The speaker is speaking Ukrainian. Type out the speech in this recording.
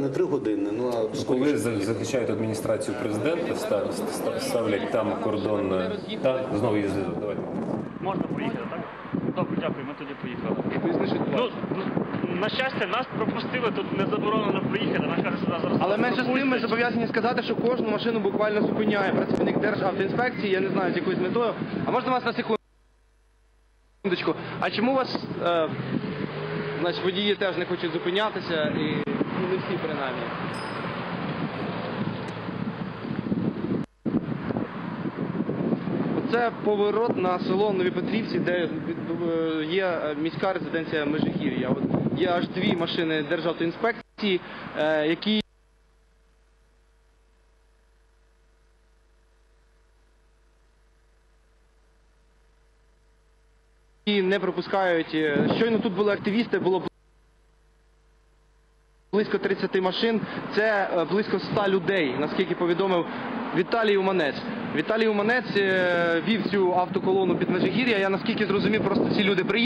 Не три години, ну а Коли захищають адміністрацію президента, ста- ста- ставлять там кордон. е, Так, знову зв'язок. Давайте. Можна поїхати, так? Добре, дякую, ми тоді поїхали. Ну, ну, на щастя, нас пропустили, тут не заборонено проїхати, нам кажуть, що нас зараз Але менше з тим ми зобов'язані сказати, що кожну машину буквально зупиняє працівник Державтоінспекції, я не знаю з якоюсь метою. А можна вас на секундочку? А чому вас е, значить, водії теж не хочуть зупинятися і не всі принаймні? Оце поворот на село Нові Петрівці, де е, є е, міська резиденція Межигір'я. От є аж дві машини Державтоінспекції, е, які не пропускають. Щойно тут були активісти, було близько 30 машин. Це е, близько 100 людей, наскільки повідомив Віталій Уманець. Віталій Уманець е, вів цю автоколону під Межигір'я. Я наскільки зрозумів, просто ці люди приїхали.